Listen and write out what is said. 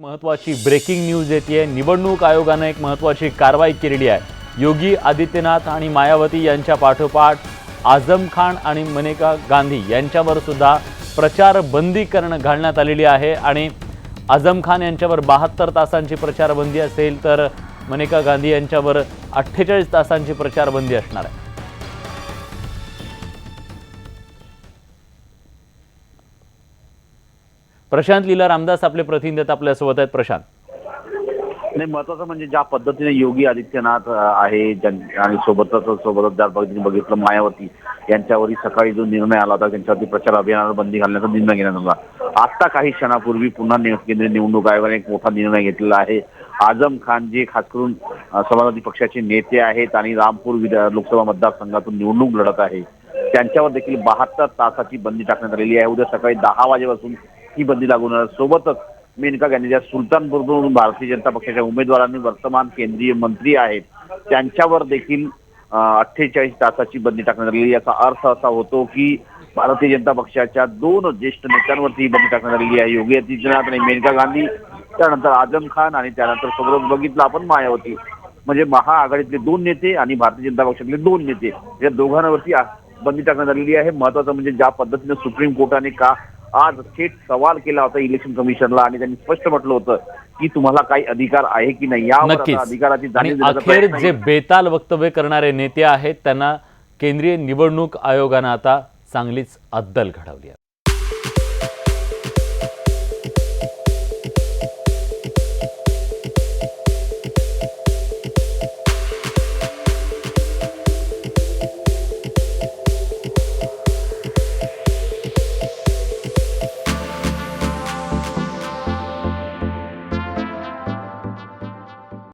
महत्वाची breaking news येते निवडणूक आयोगानं एक महत्वाची कारवाई केलेली आहे. योगी आदित्यनाथ आणि मायावती यांच्या पाठोपाठ आझम खान आणि मनेका गांधी यांच्यावर सुद्धा प्रचार बंदी करणं घालण्यात आलेली आहे आणि आझम खान यांच्यावर बहात्तर तासांची प्रचारबंदी असेल तर मनेका गांधी यांच्यावर अठ्ठेचाळीस तासांची प्रचारबंदी असणार आहे. प्रशांत लीला रामदास आपले प्रतिनिधी आपल्यासोबत आहेत. प्रशांत. नाही महत्वाचं म्हणजे ज्या पद्धतीने योगी आदित्यनाथ आहे आणि सोबतच सोबतच ज्या पद्धतीने बघितलं मायावती यांच्यावरही सकाळी जो निर्णय आला होता त्यांच्यावरती प्रचार अभियानावर बंदी घालण्याचा निर्णय घेण्यात आला आता काही क्षणापूर्वी पुन्हा केंद्रीय निवडणूक आयोगाने एक मोठा निर्णय घेतलेला आहे. आझम खान जे खास करून समाजवादी पक्षाचे नेते आहेत आणि रामपूर लोकसभा मतदारसंघातून निवडणूक लढत आहे त्यांच्यावर देखील बहात्तर तासाची बंदी टाकण्यात आलेली आहे. उद्या सकाळी दहा वाजेपासून ही बंदी लागू होणार. सोबतच मेनका गांधी ज्या सुलतानपूरमधून भारतीय जनता पक्षाच्या उमेदवारांनी वर्तमान केंद्रीय मंत्री आहेत. त्यांच्यावर देखील अठ्ठेचाळीस तासाची बंदी टाकण्यात आलेली याचा अर्थ असा होतो की भारतीय जनता पक्षाच्या दोन ज्येष्ठ नेत्यांवरती ही बंदी टाकण्यात आलेली आहे. योगी आदित्यनाथ आणि मेनका गांधी त्यानंतर आजम खान आणि त्यानंतर सोबतच बघितलं आपण मायावती. म्हणजे महाआघाडीतले दोन नेते आणि भारतीय जनता पक्षातले दोन नेते. या दोघांवरती बंदी टाकण्यात आलेली आहे. महत्वाचं म्हणजे ज्या पद्धतीने सुप्रीम कोर्टाने का आज थेट सवाल केला होता इलेक्शन कमिशनला आणि त्यांनी स्पष्ट म्हटलं होतं की तुम्हाला काही अधिकार आहे की नाही? नक्कीच. अधिकाराची अखेर जे बेताल वक्तव्य करणारे नेते आहेत त्यांना केंद्रीय निवडणूक आयोगानं आता चांगलीच अद्दल घडवली आहे.